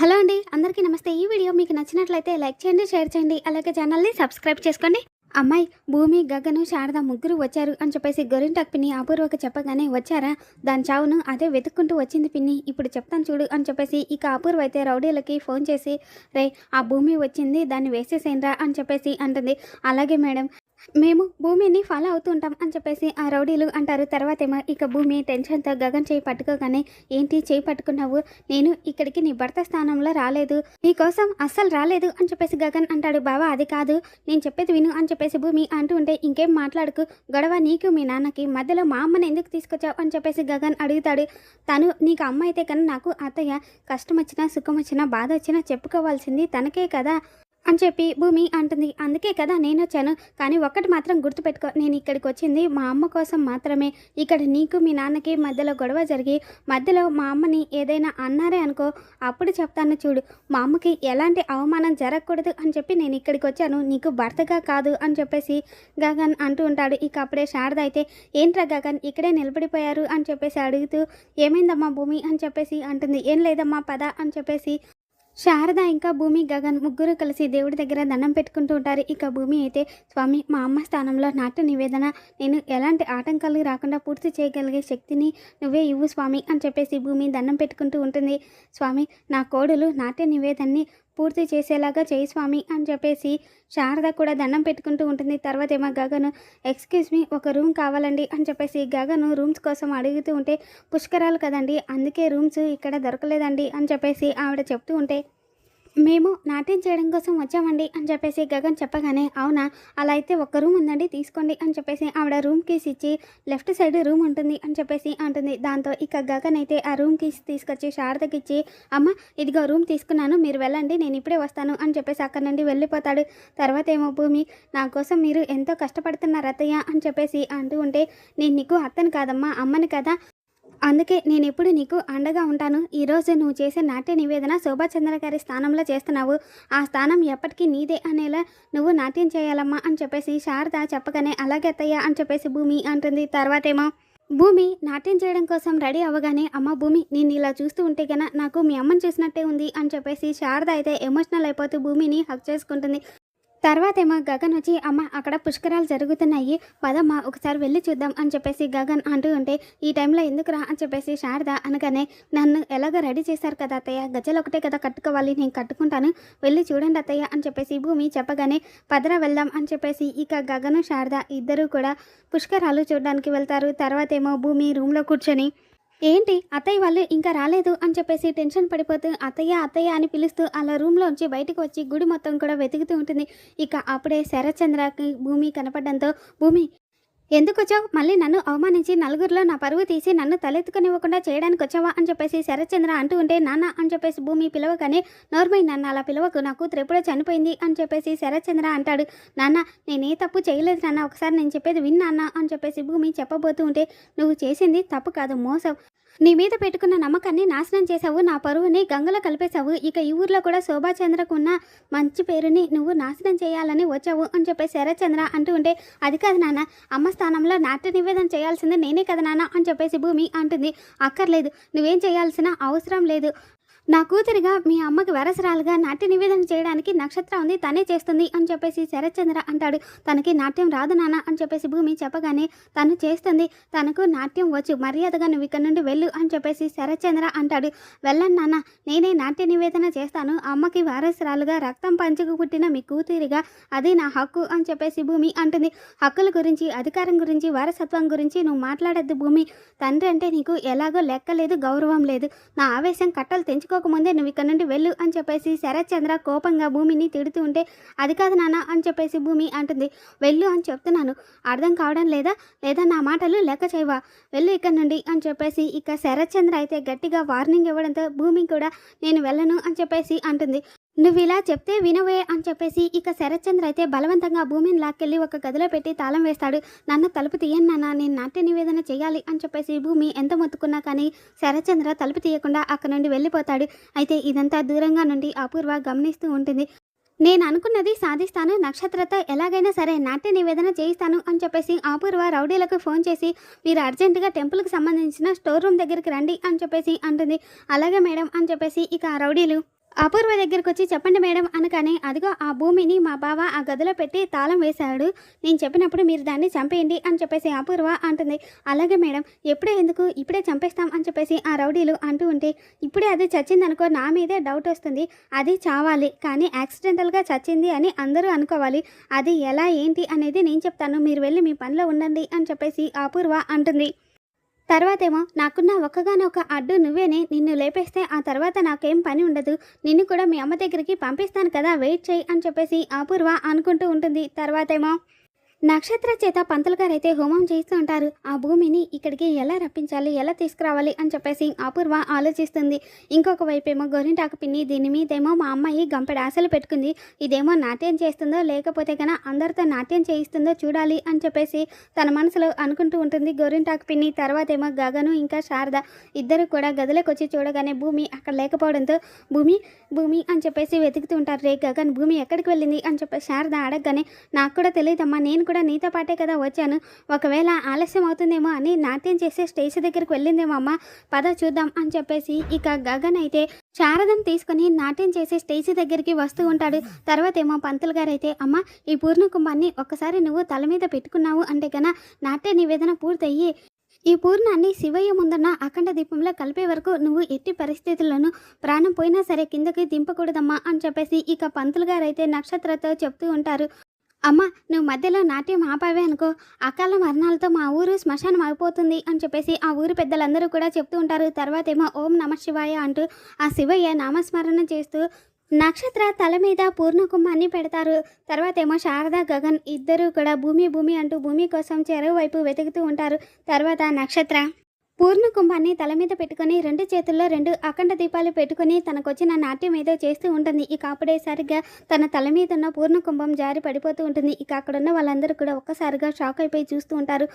Hello అండి అందరికీ నమస్తే. ఈ వీడియో మీకు నచ్చినట్లయితే లైక్ చేయండి షేర్ చేయండి అలాగే ఛానల్ని సబ్స్క్రైబ్ చేసుకోండి. అమ్మాయి భూమి గగను శారద ముగ్గురు వచ్చారు అని చెప్పేసి గొరింటాక్ పిన్ని అపూర్వకు చెప్పగానే వచ్చారా? దాని చావును అదే వెతుక్కుంటూ వచ్చింది పిన్ని. ఇప్పుడు చెప్తాను చూడు అని చెప్పేసి ఇక అపూర్వ అయితే రౌడీలకి ఫోన్ చేసి రే ఆ భూమి వచ్చింది దాన్ని వేసేసేయండిరా అని చెప్పేసి అంటుంది. అలాగే మేడం మేము భూమిని ఫాలో అవుతూ ఉంటాం అని చెప్పేసి ఆ రౌడీలు అంటారు. తర్వాత ఏమో ఇక భూమి టెన్షన్తో గగన్ చేయి పట్టుకోగానే ఏంటి చేయి పట్టుకున్నావు? నేను ఇక్కడికి నీ భర్త స్థానంలో రాలేదు. నీకోసం అస్సలు రాలేదు అని చెప్పేసి గగన్ అంటాడు. బావా అది కాదు. నేను చెప్పేది విను అని చెప్పేసి భూమి అంటూ ఉంటే ఇంకేం మాట్లాడుకు. గొడవ నీకు మీ నాన్నకి. మధ్యలో మా అమ్మని ఎందుకు తీసుకొచ్చావు? అని చెప్పేసి గగన్ అడుగుతాడు. తను నీకు అమ్మ అయితే కన్నా నాకు అత్తయ్య కష్టం వచ్చినా సుఖం వచ్చినా బాధ వచ్చినా చెప్పుకోవాల్సింది తనకే కదా. అని చెప్పి భూమి అంటుంది. అందుకే కదా నేను వచ్చాను. కానీ ఒక్కటి మాత్రం గుర్తుపెట్టుకో. నేను ఇక్కడికి వచ్చింది మా అమ్మ కోసం మాత్రమే. ఇక్కడ నీకు మీ నాన్నకి మధ్యలో గొడవ జరిగి మధ్యలో మా అమ్మని ఏదైనా అన్నారే అనుకో అప్పుడు చెప్తాను చూడు. మా అమ్మకి ఎలాంటి అవమానం జరగకూడదు అని చెప్పి నేను ఇక్కడికి వచ్చాను. నీకు భర్తగా కాదు అని చెప్పేసి గగన్ అంటూ ఉంటాడు. ఇక అప్పుడే శారద అయితే ఏంట్రా గగన్ ఇక్కడే నిలబడిపోయారు? అని చెప్పేసి అడుగుతూ ఏమైందమ్మా భూమి? అని చెప్పేసి అంటుంది. ఏం లేదమ్మా పద అని చెప్పేసి శారద ఇంకా భూమి గగన్ ముగ్గురు కలిసి దేవుడి దగ్గర దండం పెట్టుకుంటూ ఉంటారు. ఇక భూమి అయితే స్వామి మా అమ్మ స్థానంలో నాట్య నివేదన. నేను ఎలాంటి ఆటంకాలు రాకుండా పూర్తి చేయగలిగే శక్తిని నువ్వే ఇవ్వు స్వామి అని చెప్పేసి భూమి దండం పెట్టుకుంటూ ఉంటుంది. స్వామి నా కోడలు నాట్య నివేదనని పూర్తి చేసేలాగా చేయి స్వామి అని చెప్పేసి శారద కూడా దండం పెట్టుకుంటూ ఉంటుంది. తర్వాత ఏమో గగను ఎక్స్క్యూజ్ మీ ఒక రూమ్ కావాలండి అని చెప్పేసి గగను రూమ్స్ కోసం అడుగుతూ ఉంటే పుష్కరాలు కదండి అందుకే రూమ్స్ ఇక్కడ దొరకలేదండి అని చెప్పేసి ఆవిడ చెప్తూ ఉంటే మేము నాట్యం చేయడం కోసం వచ్చామండి అని చెప్పేసి గగన్ చెప్పగానే అవునా? అలా అయితే ఒక్క రూమ్ ఉందండి తీసుకోండి అని చెప్పేసి ఆవిడ రూమ్ కీస్ ఇచ్చి లెఫ్ట్ సైడ్ రూమ్ ఉంటుంది అని చెప్పేసి అంటుంది. దాంతో ఇక గగన్ అయితే ఆ రూమ్ కీస్ తీసుకొచ్చి శారదకి ఇచ్చి అమ్మ ఇదిగో రూమ్ తీసుకున్నాను మీరు వెళ్ళండి నేను ఇప్పుడే వస్తాను అని చెప్పేసి అక్కడ నుండి వెళ్ళిపోతాడు. తర్వాత ఏమో భూమి నా కోసం మీరు ఎంతో కష్టపడుతున్నారు అత్తయ్య అని చెప్పేసి అంటూ ఉంటే నేను నీకు అత్తను కాదమ్మా అమ్మని కదా అందుకే నేను ఎప్పుడు నీకు అండగా ఉంటాను. ఈరోజు నువ్వు చేసే నాట్య నివేదన శోభాచంద్ర గారి స్థానంలో చేస్తున్నావు. ఆ స్థానం ఎప్పటికీ నీదే అనేలా నువ్వు నాట్యం చేయాలమ్మా అని చెప్పేసి శారద చెప్పగానే అలాగే అత్తయ్య అని చెప్పేసి భూమి అంటుంది. తర్వాతేమో భూమి నాట్యం చేయడం కోసం రెడీ అవ్వగానే అమ్మ భూమి నేను ఇలా చూస్తూ ఉంటే గన నాకు మీ అమ్మని చూసినట్టే ఉంది అని చెప్పేసి శారద అయితే ఎమోషనల్ అయిపోతూ భూమిని హక్ చేసుకుంటుంది. తర్వాత ఏమో గగన్ వచ్చి అమ్మ అక్కడ పుష్కరాలు జరుగుతున్నాయి. పదమ్మ ఒకసారి వెళ్ళి చూద్దాం అని చెప్పేసి గగన్ అంటూ ఉంటే ఈ టైంలో ఎందుకురా? అని చెప్పేసి శారద అనగానే నన్ను ఎలాగ రెడీ చేశారు కదా అత్తయ్య? గజ్జలు ఒకటే కదా కట్టుకోవాలి నేను కట్టుకుంటాను. వెళ్ళి చూడండి అత్తయ్య అని చెప్పేసి భూమి చెప్పగానే పదరా వెళ్దాం అని చెప్పేసి ఇక గగను శారద ఇద్దరూ కూడా పుష్కరాలు చూడడానికి వెళ్తారు. తర్వాత ఏమో భూమి రూమ్లో కూర్చొని ఏంటి? అత్తయ్య వాళ్ళు ఇంకా రాలేదు అని చెప్పేసి టెన్షన్ పడిపోతూ అత్తయ్య అత్తయ్య అని పిలుస్తూ అలా రూమ్లోంచి బయటకు వచ్చి గుడి మొత్తం కూడా వెతుకుతూ ఉంటుంది. ఇక అప్పుడే శరచంద్రకి భూమి కనపడడంతో భూమి ఎందుకు వచ్చావు? మళ్ళీ నన్ను అవమానించి నలుగురిలో నా పరువు తీసి నన్ను తలెత్తుకునివ్వకుండా చేయడానికి వచ్చావా? అని చెప్పేసి శరత్చంద్ర అంటూ ఉంటే నాన్న అని చెప్పేసి భూమి పిలవగానే నోర్మై నన్ను అలా పిలవకు నా కూతురు ఎప్పుడో చనిపోయింది అని చెప్పేసి శరత్చంద్ర అంటాడు. నాన్న నేనే తప్పు చేయలేదు నాన్న ఒకసారి నేను చెప్పేది విన్నాన్న అని చెప్పేసి భూమి చెప్పబోతూ ఉంటే నువ్వు చేసింది తప్పు కాదు మోసం నీ మీద పెట్టుకున్న నమ్మకాన్ని నాశనం చేశావు నా పరువుని గంగలో కలిపేశావు ఇక ఈ ఊర్లో కూడా శోభాచంద్రకు ఉన్న మంచి పేరుని నువ్వు నాశనం చేయాలని వచ్చావు అని చెప్పేసి శరత్చంద్ర అంటూ ఉంటే అది కాదు నాన్న అమ్మ స్థానంలో నాట్య నివేదన చేయాల్సింది నేనే కదా నాన్న అని చెప్పేసి భూమి అంటుంది. అక్కర్లేదు నువ్వేం చేయాల్సిన అవసరం లేదు. నా కూతురిగా మీ అమ్మకి వరసరాలుగా నాట్య నివేదన చేయడానికి నక్షత్రం ఉంది తనే చేస్తుంది అని చెప్పేసి శరత్చంద్ర అంటాడు. తనకి నాట్యం రాదు నాన్న అని చెప్పేసి భూమి చెప్పగానే తను చేస్తుంది. తనకు నాట్యం వచ్చు మర్యాదగా నువ్వు ఇక్కడ నుండి వెళ్ళు అని చెప్పేసి శరత్చంద్ర అంటాడు. వెళ్ళను నాన్న నేనే నాట్య నివేదన చేస్తాను. అమ్మకి వారసురాలుగా రక్తం పంచుకు పుట్టిన మీ కూతురిగా అది నా హక్కు అని చెప్పేసి భూమి అంటుంది. హక్కుల గురించి అధికారం గురించి వారసత్వం గురించి నువ్వు మాట్లాడద్దు భూమి. తండ్రి అంటే నీకు ఎలాగో లెక్క లేదు గౌరవం లేదు. నా ఆవేశం కట్టలు తెంచుకో తెంచుకోకముందే నువ్వు ఇక్కడ నుండి వెళ్ళు అని చెప్పేసి శరత్చంద్ర కోపంగా భూమిని తిడుతూ ఉంటే అది కాదు నాన్న అని చెప్పేసి భూమి అంటుంది. వెళ్ళు అని చెప్తున్నాను. అర్థం కావడం లేదా? లేదా నా మాటలు లెక్క చేయవా? వెళ్ళు ఇక్కడ నుండి అని చెప్పేసి ఇక శరత్చంద్ర అయితే గట్టిగా వార్నింగ్ ఇవ్వడంతో భూమి కూడా నేను వెళ్ళను అని చెప్పేసి అంటుంది. నువ్వు ఇలా చెప్తే వినవే అని చెప్పేసి ఇక శరత్చంద్ర అయితే బలవంతంగా భూమిని లాక్కెళ్ళి ఒక గదిలో పెట్టి తాళం వేస్తాడు. నన్ను తలుపు తీయను నాన్న నేను నాట్య నివేదన చేయాలి అని చెప్పేసి భూమి ఎంత మొత్తుకున్నా కానీ శరత్చంద్ర తలుపు తీయకుండా అక్కడ నుండి వెళ్ళిపోతాడు. అయితే ఇదంతా దూరంగా నుండి అపూర్వ గమనిస్తూ ఉంటుంది. నేను అనుకున్నది సాధిస్తాను నక్షత్రతో ఎలాగైనా సరే నాట్య నివేదన చేయిస్తాను అని చెప్పేసి అపూర్వ రౌడీలకు ఫోన్ చేసి మీరు అర్జెంటుగా టెంపుల్కి సంబంధించిన స్టోర్ రూమ్ దగ్గరికి రండి అని చెప్పేసి అంటుంది. అలాగే మేడం అని చెప్పేసి ఇక ఆ రౌడీలు అపూర్వ దగ్గరికి వచ్చి చెప్పండి మేడం అనగానే అదిగో ఆ భూమిని మా బావ ఆ గదిలో పెట్టి తాళం వేశాడు. నేను చెప్పినప్పుడు మీరు దాన్ని చంపేయండి అని చెప్పేసి అపూర్వ అంటుంది. అలాగే మేడం ఎప్పుడే ఎందుకు? ఇప్పుడే చంపేస్తాం అని చెప్పేసి ఆ రౌడీలు అంటూ ఉంటే ఇప్పుడే అది చచ్చిందనుకో నా మీదే డౌట్ వస్తుంది. అది చావాలి. కానీ యాక్సిడెంటల్గా చచ్చింది అని అందరూ అనుకోవాలి. అది ఎలా? ఏంటి? అనేది నేను చెప్తాను. మీరు వెళ్ళి మీ పనిలో ఉండండి అని చెప్పేసి అపూర్వ అంటుంది. తర్వాతేమో నాకున్న ఒక్కగానొక అడ్డు నువ్వేనే నిన్ను లేపేస్తే ఆ తర్వాత నాకేం పని ఉండదు. నిన్ను కూడా మీ అమ్మ దగ్గరికి పంపిస్తాను కదా వెయిట్ చేయి అని చెప్పేసి అపూర్వ అనుకుంటూ ఉంటుంది. తర్వాతేమో నక్షత్ర చేత పంతులు గారు అయితే హోమం చేస్తూ ఉంటారు. ఆ భూమిని ఇక్కడికి ఎలా రప్పించాలి ఎలా తీసుకురావాలి అని చెప్పేసి అపూర్వ ఆలోచిస్తుంది. ఇంకొక వైపేమో గోరింటాకు పిన్ని దీని మీదేమో మా అమ్మాయి గంపెడు ఆశలు పెట్టుకుంది. ఇదేమో నాట్యం చేస్తుందో లేకపోతే కన్నా అందరితో నాట్యం చేయిస్తుందో చూడాలి అని చెప్పేసి తన మనసులో అనుకుంటూ ఉంటుంది గోరింటాకు పిన్ని. తర్వాత ఏమో గగను ఇంకా శారద ఇద్దరు కూడా గదిలోకి వచ్చి చూడగానే భూమి అక్కడ లేకపోవడంతో భూమి భూమి అని చెప్పేసి వెతుకుతూ ఉంటారు. రే గగన్ భూమి ఎక్కడికి వెళ్ళింది అని చెప్పేసి శారద అడగగానే నాకు కూడా తెలియదమ్మా నేను కూడా నీతో పాటే కదా వచ్చాను. ఒకవేళ ఆలస్యం అవుతుందేమో అని నాట్యం చేసే స్టేజ్ దగ్గరికి వెళ్ళిందేమో అమ్మ. పద చూద్దాం అని చెప్పేసి ఇక గగన్ అయితే శారదం తీసుకుని నాట్యం చేసే స్టేజ్ దగ్గరికి వస్తూ ఉంటాడు. తర్వాత ఏమో పంతులు గారు అయితే అమ్మ ఈ పూర్ణ కుంభాన్ని ఒక్కసారి నువ్వు తల మీద పెట్టుకున్నావు అంటే కన్నా నాట్య నివేదన పూర్తయ్యి ఈ పూర్ణాన్ని శివయ్య ముందున్న అఖండ దీపంలో కలిపే వరకు నువ్వు ఎట్టి పరిస్థితుల్లోనూ ప్రాణం పోయినా సరే కిందకి దింపకూడదమ్మా అని చెప్పేసి ఇక పంతులు గారు అయితే నక్షత్రతో చెప్తూ ఉంటారు. అమ్మ నువ్వు మధ్యలో నాట్యం ఆపావే అనుకో. అకాల మరణాలతో మా ఊరు శ్మశానం అయిపోతుంది అని చెప్పేసి ఆ ఊరు పెద్దలందరూ కూడా చెప్తూ ఉంటారు. తర్వాత ఏమో ఓం నమ శివాయ అంటూ ఆ శివయ్య నామస్మరణ చేస్తూ నక్షత్ర తల మీద పూర్ణకుంభాన్ని పెడతారు. తర్వాత ఏమో శారద గగన్ ఇద్దరూ కూడా భూమి భూమి అంటూ భూమి కోసం చెరువు వైపు వెతుకుతూ ఉంటారు. తర్వాత నక్షత్ర పూర్ణ కుంభాన్ని తల మీద పెట్టుకొని రెండు చేతుల్లో రెండు అఖండ దీపాలు పెట్టుకొని తనకొచ్చిన నాట్యం ఏదో చేస్తూ ఉంటుంది. ఇక అప్పుడే సరిగ్గా తన తల మీద ఉన్న పూర్ణ కుంభం జారి పడిపోతూ ఉంటుంది. ఇక అక్కడున్న వాళ్ళందరూ కూడా ఒక్కసారిగా షాక్ అయిపోయి చూస్తూ ఉంటారు.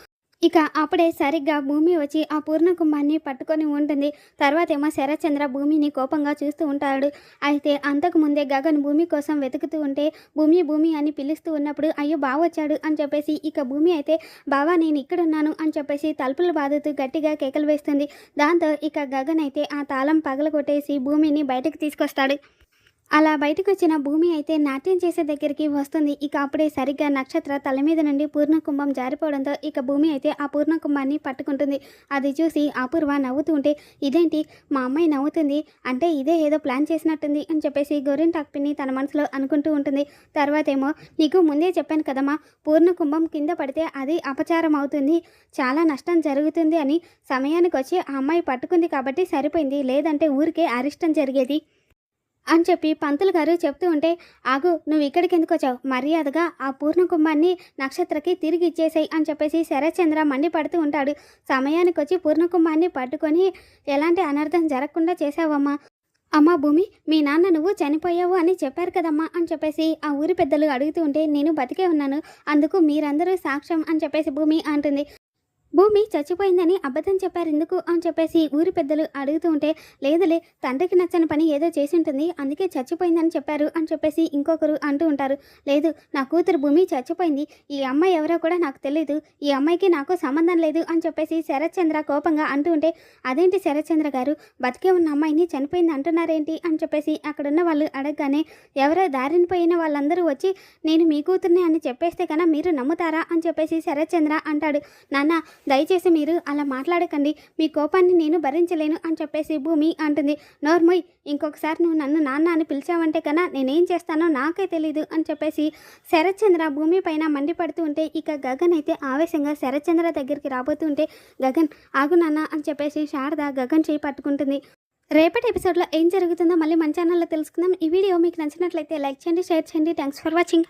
ఇక అప్పుడే సరిగ్గా భూమి వచ్చి ఆ పూర్ణ కుంభాన్ని పట్టుకొని ఉంటుంది. తర్వాత ఏమో శరచంద్ర భూమిని కోపంగా చూస్తూ ఉంటాడు. అయితే అంతకు ముందే గగన్ భూమి కోసం వెతుకుతూ ఉంటే భూమి భూమి అని పిలుస్తూ ఉన్నప్పుడు అయ్యో బావ వచ్చాడు అని చెప్పేసి ఇక భూమి అయితే బావా నేను ఇక్కడున్నాను అని చెప్పేసి తలుపులు బాదుతూ గట్టిగా కేకలు వేస్తుంది. దాంతో ఇక గగన్ అయితే ఆ తాళం పగలగొట్టేసి భూమిని బయటకు తీసుకొస్తాడు. అలా బయటకు వచ్చిన భూమి అయితే నాట్యం చేసే దగ్గరికి వస్తుంది. ఇక అప్పుడే సరిగ్గా నక్షత్ర తల మీద నుండి పూర్ణకుంభం జారిపోవడంతో ఇక భూమి అయితే ఆ పూర్ణ కుంభాన్ని పట్టుకుంటుంది. అది చూసి అపూర్వ నవ్వుతూ ఉంటే ఇదేంటి? మా అమ్మాయి నవ్వుతుంది. అంటే ఇదే ఏదో ప్లాన్ చేసినట్టుంది అని చెప్పేసి గోరింటాక్ టాక్పిని తన మనసులో అనుకుంటూ ఉంటుంది. తర్వాత ఏమో నీకు ముందే చెప్పాను కదమ్మా పూర్ణ కుంభం కింద పడితే అది అపచారం అవుతుంది చాలా నష్టం జరుగుతుంది అని సమయానికి వచ్చి ఆ అమ్మాయి పట్టుకుంది కాబట్టి సరిపోయింది. లేదంటే ఊరికే అరిష్టం జరిగేది. అని చెప్పి పంతులు గారు చెప్తూ ఉంటే ఆగు నువ్వు ఇక్కడికి ఎందుకు వచ్చావు? మర్యాదగా ఆ పూర్ణ కుంభాన్ని నక్షత్రకి తిరిగి ఇచ్చేసాయి అని చెప్పేసి శరత్చంద్ర మండిపడుతూ ఉంటాడు. సమయానికి వచ్చి పూర్ణ కుంభాన్ని పట్టుకొని ఎలాంటి అనర్థం జరగకుండా చేసావమ్మా అమ్మా భూమి మీ నాన్న నువ్వు చనిపోయావు అని చెప్పారు కదమ్మా అని చెప్పేసి ఆ ఊరి పెద్దలు అడుగుతూ ఉంటే నేను బతికే ఉన్నాను. అందుకు మీరందరూ సాక్ష్యం అని చెప్పేసి భూమి అంటుంది. భూమి చచ్చిపోయిందని అబద్ధం చెప్పారు ఎందుకు అని చెప్పేసి ఊరి పెద్దలు అడుగుతూ ఉంటే లేదులే తండ్రికి నచ్చని పని ఏదో చేసి ఉంటుంది అందుకే చచ్చిపోయిందని చెప్పారు అని చెప్పేసి ఇంకొకరు అంటూ ఉంటారు. లేదు నా కూతురు భూమి చచ్చిపోయింది ఈ అమ్మాయి ఎవరో కూడా నాకు తెలియదు ఈ అమ్మాయికి నాకు సంబంధం లేదు అని చెప్పేసి శరత్చంద్ర కోపంగా అంటూ ఉంటే అదేంటి శరత్చంద్ర గారు బతికే ఉన్న అమ్మాయిని చనిపోయింది అంటున్నారేంటి? అని చెప్పేసి అక్కడున్న వాళ్ళు అడగగానే ఎవరో దారిని పోయిన వాళ్ళందరూ వచ్చి నేను మీ కూతుర్ని అని చెప్పేస్తే కన్నా మీరు నమ్ముతారా? అని చెప్పేసి శరత్చంద్ర అంటాడు. నాన్న దయచేసి మీరు అలా మాట్లాడకండి. మీ కోపాన్ని నేను భరించలేను అని చెప్పేసి భూమి అంటుంది. నోర్మోయ్ ఇంకొకసారి నువ్వు నన్ను నాన్న అని పిలిచావంటే కన్నా నేనేం చేస్తానో నాకే తెలీదు అని చెప్పేసి శరత్చంద్ర భూమి పైన మండిపడుతూ ఉంటే ఇక గగన్ అయితే ఆవేశంగా శరత్చంద్ర దగ్గరికి రాబోతూ ఉంటే గగన్ ఆగు నాన్న అని చెప్పేసి శారద గగన్ చేయి పట్టుకుంటుంది. రేపటి ఎపిసోడ్లో ఏం జరుగుతుందో మళ్ళీ మన ఛానల్లో తెలుసుకుందాం. ఈ వీడియో మీకు నచ్చినట్లయితే లైక్ చేయండి షేర్ చేయండి. Thanks for watching